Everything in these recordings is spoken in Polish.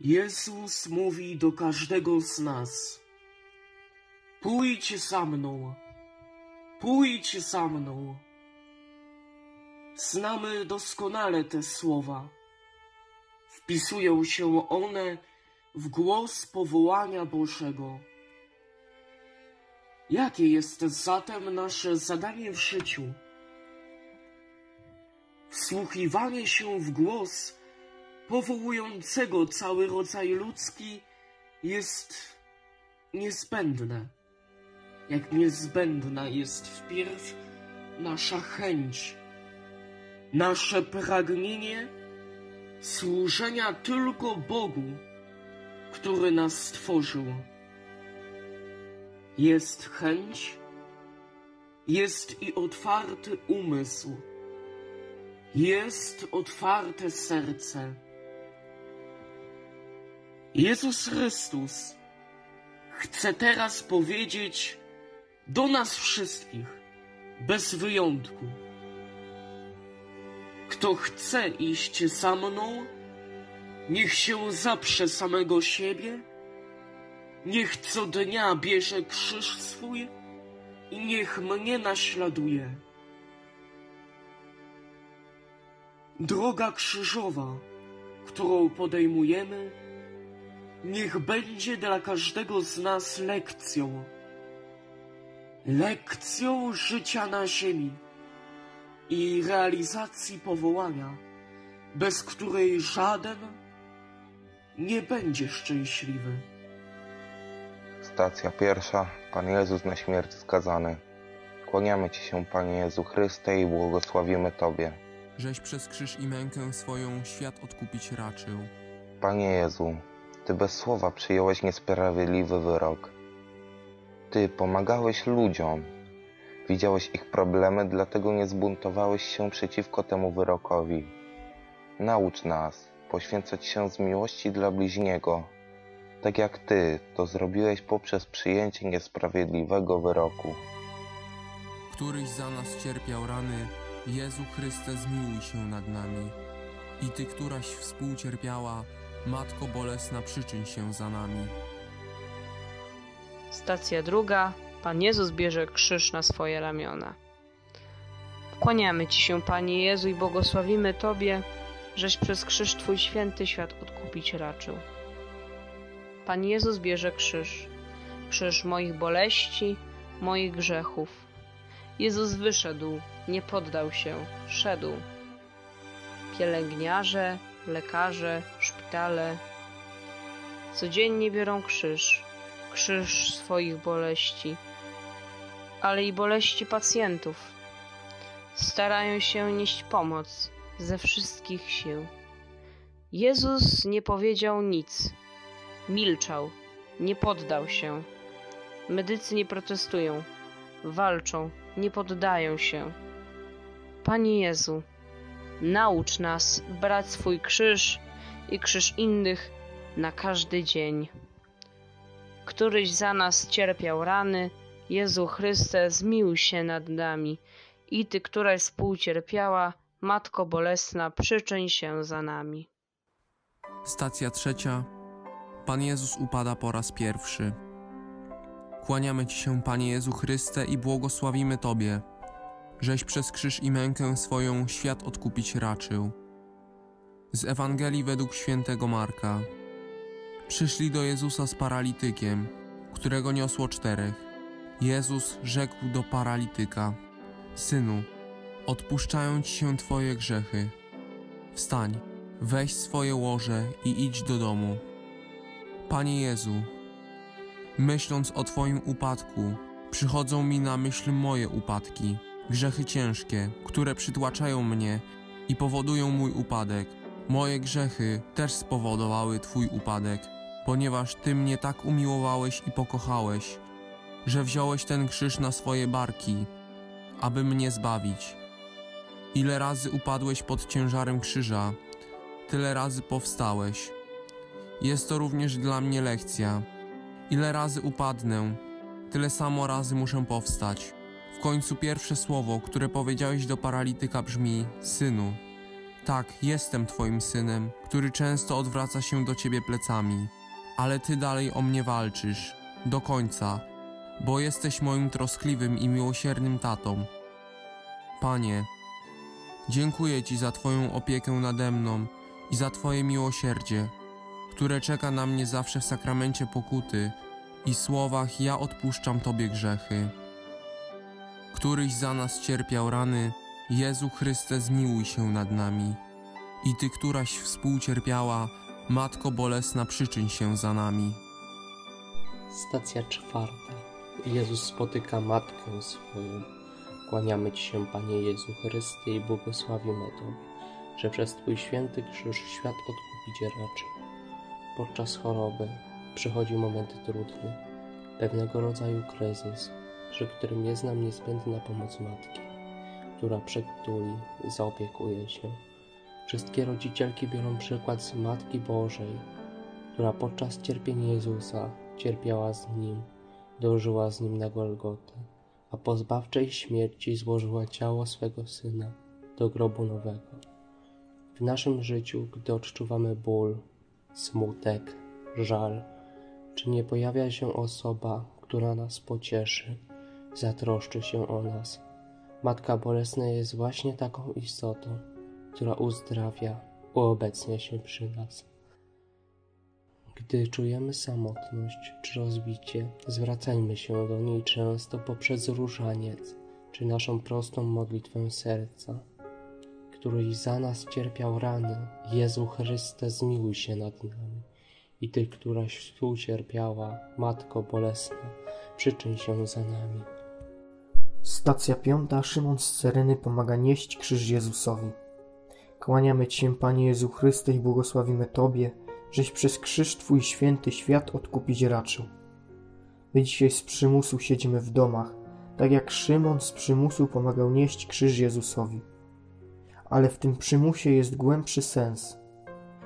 Jezus mówi do każdego z nas: Pójdź za mną, pójdź za mną. Znamy doskonale te słowa. Wpisują się one w głos powołania Bożego. Jakie jest zatem nasze zadanie w życiu? Wsłuchiwanie się w głos powołującego cały rodzaj ludzki jest niezbędne. Jak niezbędna jest wpierw nasza chęć, nasze pragnienie służenia tylko Bogu, który nas stworzył. Jest chęć, jest i otwarty umysł, jest otwarte serce. Jezus Chrystus chce teraz powiedzieć do nas wszystkich, bez wyjątku. Kto chce iść za mną, niech się zaprze samego siebie, niech co dnia bierze krzyż swój i niech mnie naśladuje. Droga krzyżowa, którą podejmujemy, niech będzie dla każdego z nas lekcją. Lekcją życia na ziemi i realizacji powołania, bez której żaden nie będzie szczęśliwy. Stacja pierwsza. Pan Jezus na śmierć skazany. Kłaniamy Ci się, Panie Jezu Chryste, i błogosławimy Tobie. żeś przez krzyż i mękę swoją świat odkupić raczył. Panie Jezu, Ty bez słowa przyjąłeś niesprawiedliwy wyrok. Ty pomagałeś ludziom. Widziałeś ich problemy, dlatego nie zbuntowałeś się przeciwko temu wyrokowi. Naucz nas poświęcać się z miłości dla bliźniego, tak jak Ty to zrobiłeś poprzez przyjęcie niesprawiedliwego wyroku. Któryś za nas cierpiał rany, Jezu Chryste zmiłuj się nad nami. I Ty, któraś współcierpiała, Matko Bolesna przyczyń się za nami. Stacja druga. Pan Jezus bierze krzyż na swoje ramiona. Kłaniamy Ci się, Panie Jezu, i błogosławimy Tobie, żeś przez krzyż Twój święty świat odkupić raczył. Pan Jezus bierze krzyż, krzyż moich boleści, moich grzechów. Jezus wyszedł, nie poddał się, szedł. Pielęgniarze, lekarze, szpitale codziennie biorą krzyż, krzyż swoich boleści, ale i boleści pacjentów. Starają się nieść pomoc ze wszystkich sił. Jezus nie powiedział nic, milczał, nie poddał się. Medycy nie protestują, walczą, nie poddają się. Panie Jezu, naucz nas brać swój krzyż i krzyż innych na każdy dzień. Któryś za nas cierpiał rany, Jezu Chryste, zmiłuj się nad nami. I Ty, któraś współcierpiała, Matko Bolesna, przyczyń się za nami. Stacja trzecia. Pan Jezus upada po raz pierwszy. Kłaniamy Ci się, Panie Jezu Chryste, i błogosławimy Tobie, żeś przez krzyż i mękę swoją świat odkupić raczył. Z Ewangelii według świętego Marka. Przyszli do Jezusa z paralitykiem, którego niosło czterech. Jezus rzekł do paralityka: Synu, odpuszczają ci się twoje grzechy. Wstań, weź swoje łoże i idź do domu. Panie Jezu, myśląc o Twoim upadku, przychodzą mi na myśl moje upadki, grzechy ciężkie, które przytłaczają mnie i powodują mój upadek. Moje grzechy też spowodowały Twój upadek, ponieważ Ty mnie tak umiłowałeś i pokochałeś, że wziąłeś ten krzyż na swoje barki, aby mnie zbawić. Ile razy upadłeś pod ciężarem krzyża, tyle razy powstałeś. Jest to również dla mnie lekcja. Ile razy upadnę, tyle samo razy muszę powstać. W końcu pierwsze słowo, które powiedziałeś do paralityka brzmi: Synu, Tak, jestem Twoim synem, który często odwraca się do Ciebie plecami, ale Ty dalej o mnie walczysz, do końca, bo jesteś moim troskliwym i miłosiernym tatą. Panie, dziękuję Ci za Twoją opiekę nade mną i za Twoje miłosierdzie, które czeka na mnie zawsze w sakramencie pokuty i słowach ja odpuszczam Tobie grzechy. Któryś za nas cierpiał rany, Jezu Chryste zmiłuj się nad nami. I Ty, któraś współcierpiała, Matko bolesna przyczyń się za nami. Stacja czwarta. Jezus spotyka matkę swoją. Kłaniamy Ci się, Panie Jezu Chryste, i błogosławimy Tobie, że przez Twój święty krzyż świat odkupić raczył. Podczas choroby przychodzi moment trudny, pewnego rodzaju kryzys, przy którym jest nam niezbędna pomoc matki, która przytuli, zaopiekuje się. Wszystkie rodzicielki biorą przykład z Matki Bożej, która podczas cierpienia Jezusa cierpiała z Nim, dążyła z Nim na Golgotę, a po zbawczej śmierci złożyła ciało swego Syna do grobu nowego. W naszym życiu, gdy odczuwamy ból, smutek, żal, czy nie pojawia się osoba, która nas pocieszy, zatroszczy się o nas. Matka Bolesna jest właśnie taką istotą, która uzdrawia, uobecnia się przy nas. Gdy czujemy samotność czy rozbicie, zwracajmy się do niej często poprzez różaniec czy naszą prostą modlitwę serca. Któryś za nas cierpiał rany, Jezu Chryste, zmiłuj się nad nami. I Ty, któraś współcierpiała, Matko Bolesna, przyczyń się za nami. Stacja piąta. Szymon z Cyreny pomaga nieść krzyż Jezusowi. Kłaniamy Ci się, Panie Jezu Chryste, i błogosławimy Tobie, żeś przez krzyż Twój święty świat odkupić raczył. My dzisiaj z przymusu siedzimy w domach, tak jak Szymon z przymusu pomagał nieść krzyż Jezusowi. Ale w tym przymusie jest głębszy sens.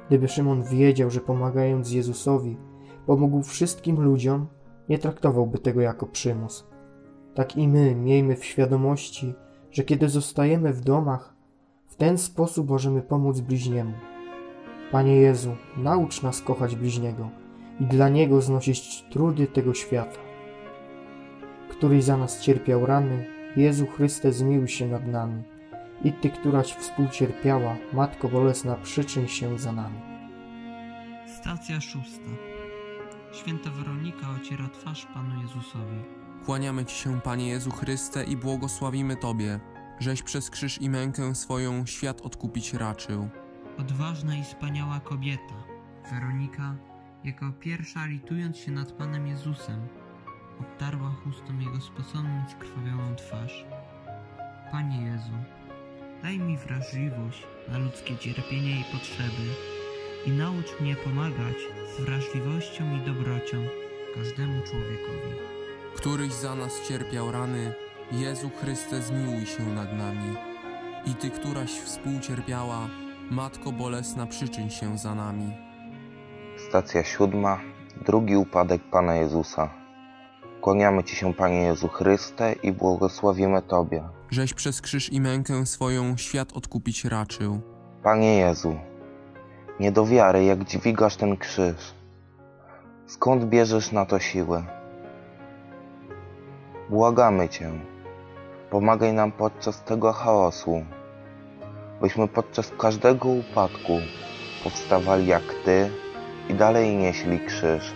Gdyby Szymon wiedział, że pomagając Jezusowi, pomógł wszystkim ludziom, nie traktowałby tego jako przymus. Tak i my miejmy w świadomości, że kiedy zostajemy w domach, w ten sposób możemy pomóc bliźniemu. Panie Jezu, naucz nas kochać bliźniego i dla Niego znosić trudy tego świata. Któryś za nas cierpiał rany, Jezu Chryste zmiłuj się nad nami. I Ty, któraś współcierpiała, Matko Bolesna, przyczyń się za nami. Stacja szósta. Święta Weronika ociera twarz Panu Jezusowi. Kłaniamy Ci się, Panie Jezu Chryste, i błogosławimy Tobie, żeś przez krzyż i mękę swoją świat odkupić raczył. Odważna i wspaniała kobieta, Weronika, jako pierwsza litując się nad Panem Jezusem, obtarła chustą Jego spoconą i skrwawioną twarz. Panie Jezu, daj mi wrażliwość na ludzkie cierpienie i potrzeby i naucz mnie pomagać z wrażliwością i dobrocią każdemu człowiekowi. Któryś za nas cierpiał rany, Jezu Chryste zmiłuj się nad nami. I Ty, któraś współcierpiała, Matko Bolesna przyczyń się za nami. Stacja siódma. Drugi upadek Pana Jezusa. Kłaniamy Ci się, Panie Jezu Chryste, i błogosławimy Tobie. Żeś przez krzyż i mękę swoją świat odkupić raczył. Panie Jezu, nie do wiary, jak dźwigasz ten krzyż. Skąd bierzesz na to siłę? Błagamy Cię, pomagaj nam podczas tego chaosu, byśmy podczas każdego upadku powstawali jak Ty i dalej nieśli krzyż.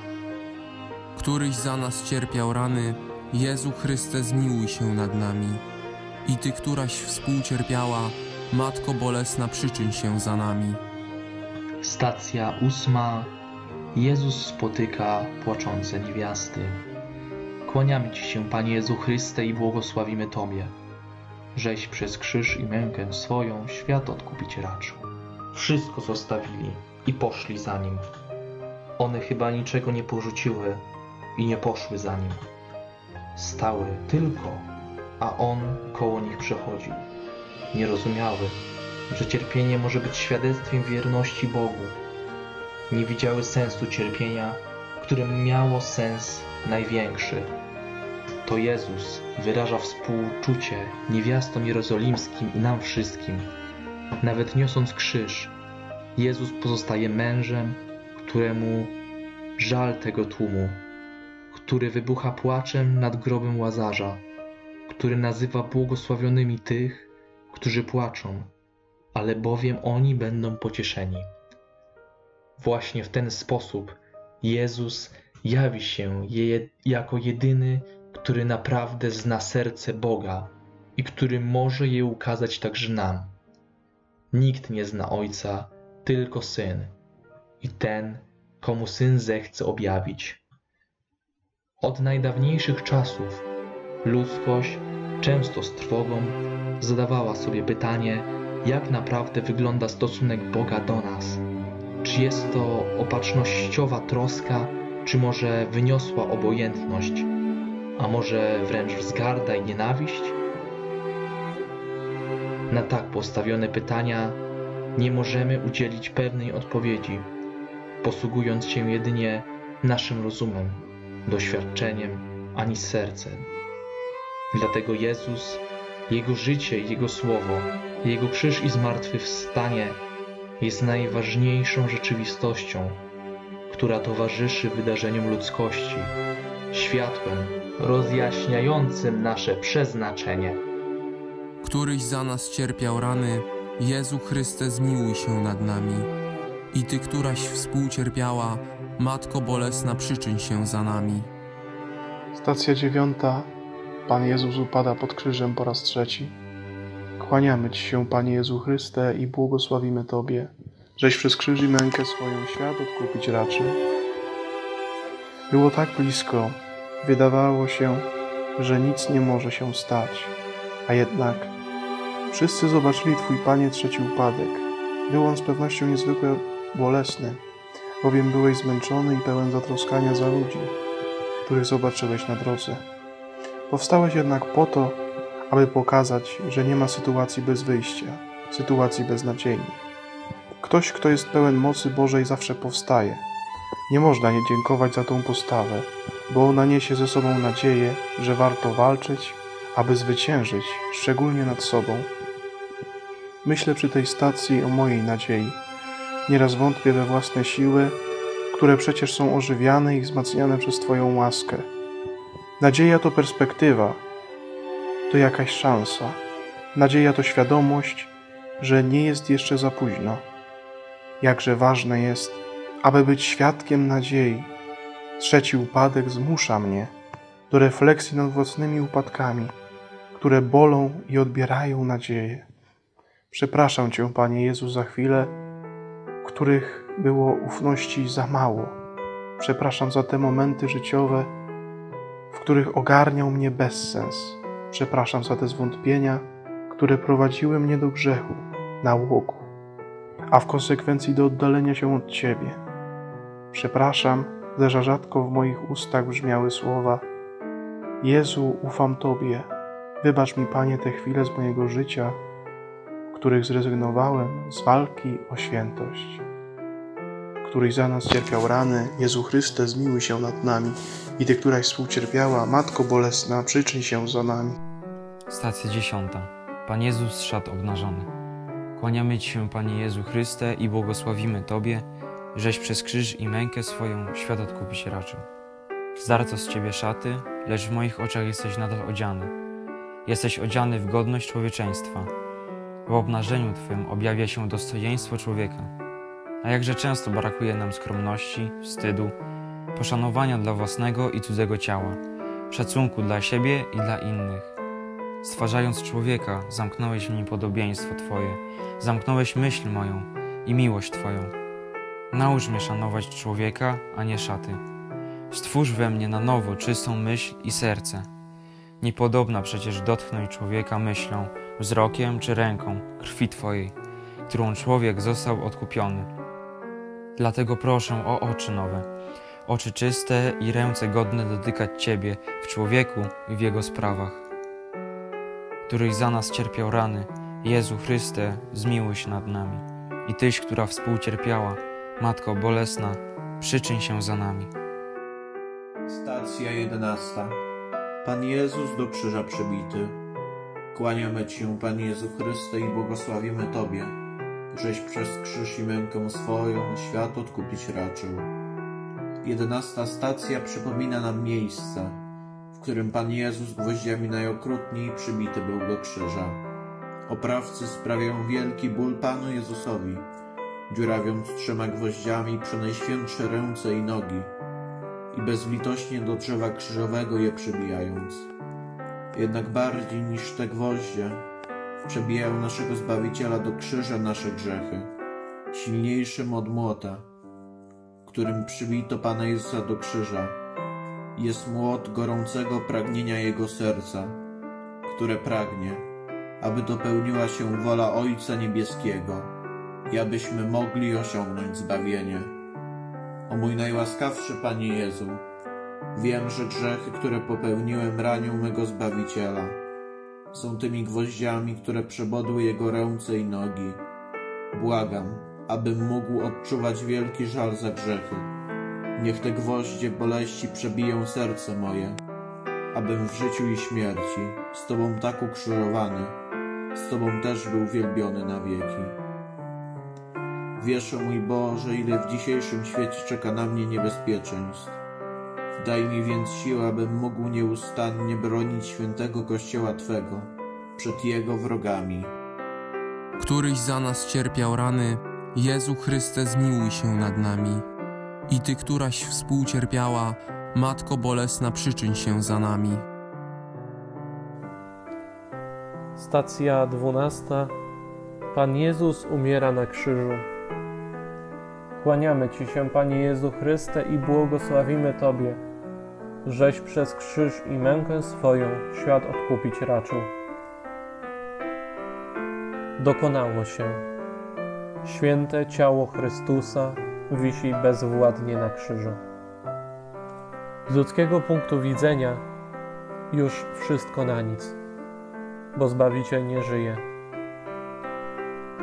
Któryś za nas cierpiał rany, Jezu Chryste zmiłuj się nad nami. I Ty, któraś współcierpiała, Matko Bolesna przyczyń się za nami. Stacja ósma. Jezus spotyka płaczące niewiasty. Kłaniamy Ci się, Panie Jezu Chryste, i błogosławimy Tobie, żeś przez krzyż i mękę swoją świat odkupić raczył. Wszystko zostawili i poszli za Nim. One chyba niczego nie porzuciły i nie poszły za Nim. Stały tylko, a On koło nich przechodził. Nie rozumiały, że cierpienie może być świadectwem wierności Bogu. Nie widziały sensu cierpienia, którym miało sens największy. To Jezus wyraża współczucie niewiastom jerozolimskim i nam wszystkim, Nawet niosąc krzyż, Jezus pozostaje mężem, któremu żal tego tłumu, który wybucha płaczem nad grobem łazarza, który nazywa błogosławionymi tych, którzy płaczą, ale bowiem oni będą pocieszeni. Właśnie w ten sposób Jezus jawi się je jako jedyny, który naprawdę zna serce Boga i który może je ukazać także nam. Nikt nie zna Ojca, tylko Syn i ten, komu Syn zechce objawić. Od najdawniejszych czasów ludzkość, często z trwogą, zadawała sobie pytanie, jak naprawdę wygląda stosunek Boga do nas. Czy jest to opatrznościowa troska, czy może wyniosła obojętność, a może wręcz wzgarda i nienawiść? Na tak postawione pytania nie możemy udzielić pewnej odpowiedzi, posługując się jedynie naszym rozumem, doświadczeniem ani sercem. Dlatego Jezus, Jego życie, Jego słowo, Jego krzyż i zmartwychwstanie jest najważniejszą rzeczywistością, która towarzyszy wydarzeniom ludzkości, światłem rozjaśniającym nasze przeznaczenie. Któryś za nas cierpiał rany, Jezu Chryste, zmiłuj się nad nami. I Ty, któraś współcierpiała, Matko Bolesna, przyczyn się za nami. Stacja dziewiąta. Pan Jezus upada pod krzyżem po raz trzeci. Kłaniamy Ci się, Panie Jezu Chryste, i błogosławimy Tobie, żeś przez krzyż i mękę swoją świat odkupić raczył. Było tak blisko, wydawało się, że nic nie może się stać, a jednak wszyscy zobaczyli Twój, Panie, trzeci upadek. Był on z pewnością niezwykle bolesny, bowiem byłeś zmęczony i pełen zatroskania za ludzi, których zobaczyłeś na drodze. Powstałeś jednak po to, aby pokazać, że nie ma sytuacji bez wyjścia, sytuacji beznadziejnych. Ktoś, kto jest pełen mocy Bożej, zawsze powstaje. Nie można nie dziękować za tą postawę, bo ona niesie ze sobą nadzieję, że warto walczyć, aby zwyciężyć, szczególnie nad sobą. Myślę przy tej stacji o mojej nadziei. Nieraz wątpię we własne siły, które przecież są ożywiane i wzmacniane przez Twoją łaskę. Nadzieja to perspektywa, to jakaś szansa. Nadzieja to świadomość, że nie jest jeszcze za późno. Jakże ważne jest, aby być świadkiem nadziei. Trzeci upadek zmusza mnie do refleksji nad własnymi upadkami, które bolą i odbierają nadzieję. Przepraszam Cię, Panie Jezu, za chwile, których było ufności za mało. Przepraszam za te momenty życiowe, w których ogarniał mnie bezsens. Przepraszam za te zwątpienia, które prowadziły mnie do grzechu, nałogu, a w konsekwencji do oddalenia się od Ciebie. Przepraszam, że rzadko w moich ustach brzmiały słowa: Jezu, ufam Tobie. Wybacz mi, Panie, te chwile z mojego życia, w których zrezygnowałem z walki o świętość. Któryś za nas cierpiał rany, Jezu Chryste, zmiłuj się nad nami. I Ty, któraś współcierpiała, Matko Bolesna, przyczyń się za nami. Stacja dziesiąta. Pan Jezus szat obnażony. Kłaniamy Ci się, Panie Jezu Chryste, i błogosławimy Tobie, żeś przez krzyż i mękę swoją świat odkupić raczył. Zdarto z Ciebie szaty, lecz w moich oczach jesteś nadal odziany. Jesteś odziany w godność człowieczeństwa. W obnażeniu Twym objawia się dostojeństwo człowieka. A jakże często brakuje nam skromności, wstydu, poszanowania dla własnego i cudzego ciała, szacunku dla siebie i dla innych. Stwarzając człowieka, zamknąłeś w nim podobieństwo Twoje, zamknąłeś myśl moją i miłość Twoją. Naucz mnie szanować człowieka, a nie szaty. Stwórz we mnie na nowo czystą myśl i serce. Niepodobna przecież dotknąć człowieka myślą, wzrokiem czy ręką krwi Twojej, którą człowiek został odkupiony. Dlatego proszę o oczy nowe, oczy czyste i ręce godne dotykać Ciebie w człowieku i w Jego sprawach. Któryś za nas cierpiał rany, Jezu Chryste, zmiłuj się nad nami. I Tyś, która współcierpiała, Matko bolesna, przyczyń się za nami. Stacja jedenasta. Pan Jezus do krzyża przybity. Kłaniamy Ci Panie Jezu Chryste, i błogosławimy Tobie, żeś przez krzyż i mękę swoją świat odkupić raczył. Jedenasta stacja przypomina nam miejsce, w którym Pan Jezus gwoździami najokrutniej przybity był do krzyża. Oprawcy sprawiają wielki ból Panu Jezusowi, dziurawiąc trzema gwoździami przenajświętsze ręce i nogi i bezlitośnie do drzewa krzyżowego je przybijając. Jednak bardziej niż te gwoździe przebijają naszego Zbawiciela do krzyża nasze grzechy, silniejszym od młota, którym przybito Pana Jezusa do krzyża. Jest młot gorącego pragnienia Jego serca, które pragnie, aby dopełniła się wola Ojca Niebieskiego i abyśmy mogli osiągnąć zbawienie. O mój najłaskawszy Panie Jezu, wiem, że grzechy, które popełniłem, ranią mego Zbawiciela. Są tymi gwoździami, które przebodły Jego ręce i nogi. Błagam, abym mógł odczuwać wielki żal za grzechy. Niech te gwoździe boleści przebiją serce moje, abym w życiu i śmierci z Tobą tak ukrzyżowany, z Tobą też był wielbiony na wieki. Wiesz, o mój Boże, ile w dzisiejszym świecie czeka na mnie niebezpieczeństw. Daj mi więc siłę, abym mógł nieustannie bronić świętego Kościoła Twego przed jego wrogami. Któryś za nas cierpiał rany, Jezu Chryste, zmiłuj się nad nami. I Ty, któraś współcierpiała, Matko Bolesna, przyczyń się za nami. Stacja dwunasta. Pan Jezus umiera na krzyżu. Kłaniamy Ci się, Panie Jezu Chryste, i błogosławimy Tobie, żeś przez krzyż i mękę swoją świat odkupić raczył. Dokonało się. Święte ciało Chrystusa wisi bezwładnie na krzyżu. Z ludzkiego punktu widzenia już wszystko na nic, bo Zbawiciel nie żyje.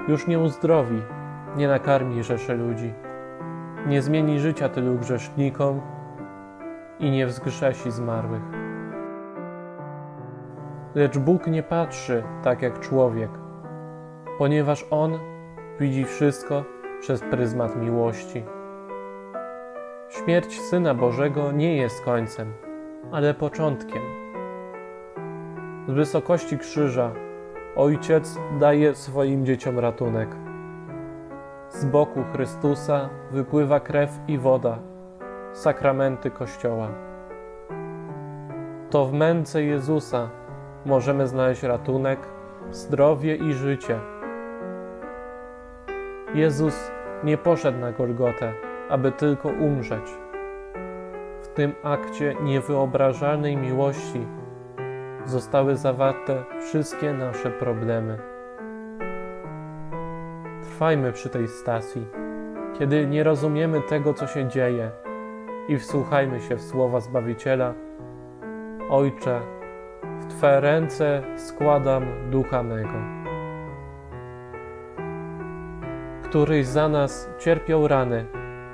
Już nie uzdrowi, nie nakarmi rzeszy ludzi, nie zmieni życia tylu grzesznikom i nie wzgrzesi zmarłych. Lecz Bóg nie patrzy tak jak człowiek, ponieważ On widzi wszystko przez pryzmat miłości. Śmierć Syna Bożego nie jest końcem, ale początkiem. Z wysokości krzyża Ojciec daje swoim dzieciom ratunek. Z boku Chrystusa wypływa krew i woda, sakramenty Kościoła. To w męce Jezusa możemy znaleźć ratunek, zdrowie i życie. Jezus nie poszedł na Golgotę, aby tylko umrzeć. W tym akcie niewyobrażalnej miłości zostały zawarte wszystkie nasze problemy. Trwajmy przy tej stacji, kiedy nie rozumiemy tego, co się dzieje, i wsłuchajmy się w słowa Zbawiciela: Ojcze, w Twe ręce składam ducha mego. Któryś za nas cierpiał rany,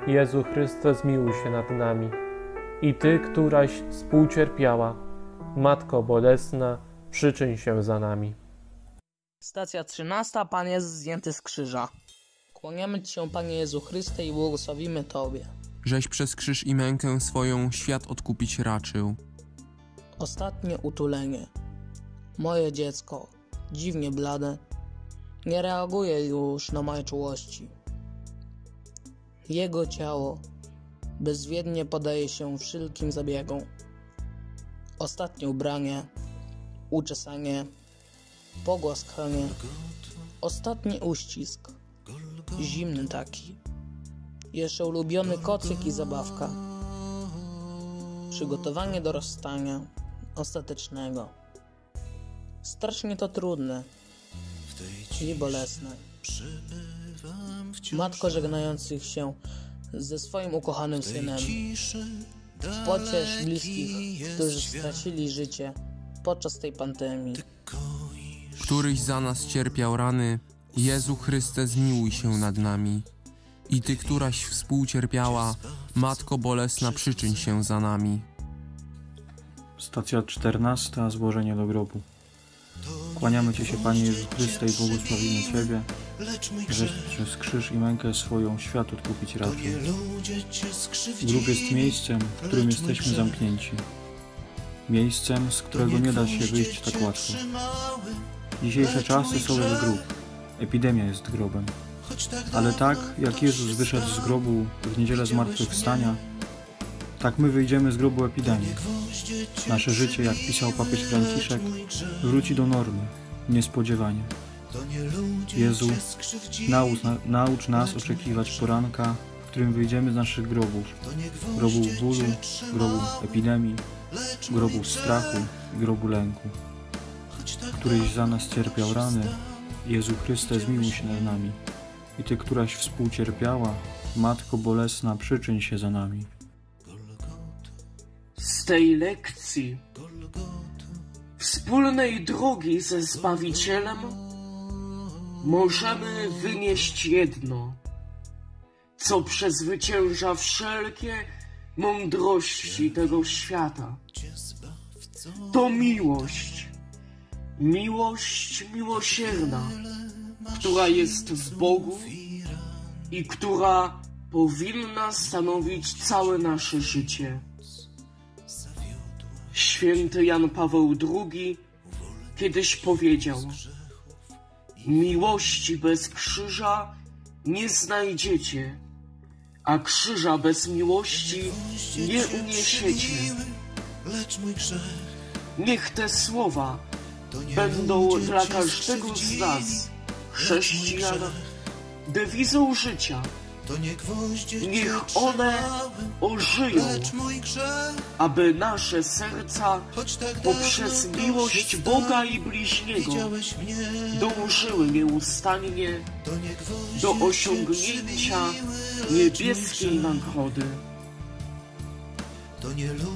Jezu Chryste, zmiłuj się nad nami. I Ty, któraś współcierpiała, Matko Bolesna, przyczyń się za nami. Stacja 13. Pan jest zdjęty z krzyża. Kłaniamy Ci się, Panie Jezu Chryste, i błogosławimy Tobie. Żeś przez krzyż i mękę swoją świat odkupić raczył. Ostatnie utulenie. Moje dziecko, dziwnie blade, nie reaguje już na moje czułości. Jego ciało bezwiednie podaje się wszelkim zabiegom. Ostatnie ubranie, uczesanie, pogłaskanie, ostatni uścisk, zimny taki, jeszcze ulubiony kocyk i zabawka, przygotowanie do rozstania ostatecznego. Strasznie to trudne i bolesne. Matko żegnających się ze swoim ukochanym synem. Pociesz bliskich, którzy stracili życie podczas tej pandemii. Któryś za nas cierpiał rany, Jezu Chryste, zmiłuj się nad nami. I Ty, któraś współcierpiała, Matko Bolesna, przyczyń się za nami. Stacja 14. Złożenie do grobu. Kłaniamy Ci się, Panie Jezu Chryste, i błogosławimy Ciebie, żeś przez krzyż i mękę swoją świat odkupić raczył. Grób jest miejscem, w którym jesteśmy zamknięci. Miejscem, z którego nie da się wyjść tak łatwo. Dzisiejsze czasy są jak grób. Epidemia jest grobem. Ale tak, jak Jezus wyszedł z grobu w niedzielę zmartwychwstania, tak my wyjdziemy z grobu epidemii. Nasze życie, jak pisał papież Franciszek, wróci do normy, niespodziewanie. Jezu, naucz, naucz nas oczekiwać poranka, w którym wyjdziemy z naszych grobów. Grobów bólu, grobów epidemii, grobów strachu i grobu lęku. Któryś za nas cierpiał rany, Jezu Chryste, zmiłuj się nad nami. I Ty, któraś współcierpiała, Matko bolesna, przyczyń się za nami. Z tej lekcji wspólnej drogi ze Zbawicielem możemy wynieść jedno, co przezwycięża wszelkie mądrości tego świata. To miłość, miłość miłosierna, która jest w Bogu i która powinna stanowić całe nasze życie. Święty Jan Paweł II kiedyś powiedział: Miłości bez krzyża nie znajdziecie, a krzyża bez miłości nie uniesiecie. Niech te słowa będą dla każdego z nas, chrześcijan, dewizą życia. Niech one ożyją, aby nasze serca poprzez miłość Boga i bliźniego dążyły nieustannie do osiągnięcia niebieskiej nagrody.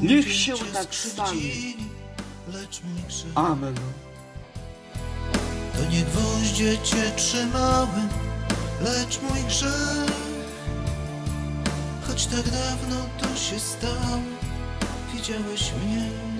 Niech się tak stanie. Amen. To nie gwoździe cię trzymały, lecz mój grzech. Choć tak dawno to się stało, widziałeś mnie.